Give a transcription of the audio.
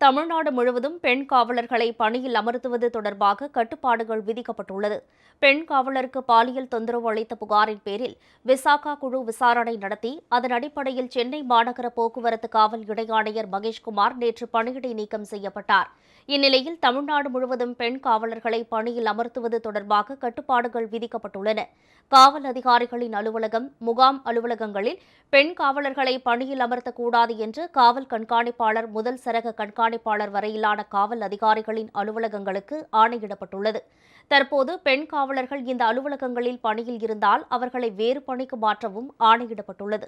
தமிழ்நாடு முழுவதும் பெண் காவலர்களை பணியில் அமர்த்துவது தொடர்பாக கட்டுப்பாடுகள் விதிக்கப்பட்டுள்ளது. பெண் காவலருக்கு பாலியல் தொந்தரவு அளித்த புகாரின் பேரில் விசாகா குழு விசாரணை நடத்தி அதன் அடிப்படையில் சென்னை மாநகர போக்குவரத்து காவல் இணையாணையர் மகேஷ்குமார் நேற்று பணியிடை நீக்கம் செய்யப்பட்டார். இந்நிலையில் தமிழ்நாடு முழுவதும் பெண் காவலர்களை பணியில் அமர்த்துவது தொடர்பாக கட்டுப்பாடுகள் விதிக்கப்பட்டுள்ளன. காவல் அதிகாரிகளின் அலுவலகம் முகாம் அலுவலகங்களில் பெண் காவலர்களை பணியில் அமர்த்தக்கூடாது என்று காவல் கண்காணிப்பாளர் முதல் சரக கண்காணி கண்காணிப்பாளர் வரையிலான காவல் அதிகாரிகளின் அலுவலகங்களுக்கு ஆணையிடப்பட்டுள்ளது. தற்போது பெண் காவலர்கள் இந்த அலுவலகங்களில் பணியில் இருந்தால் அவர்களை வேறு பணிக்கு மாற்றவும் ஆணையிடப்பட்டுள்ளது.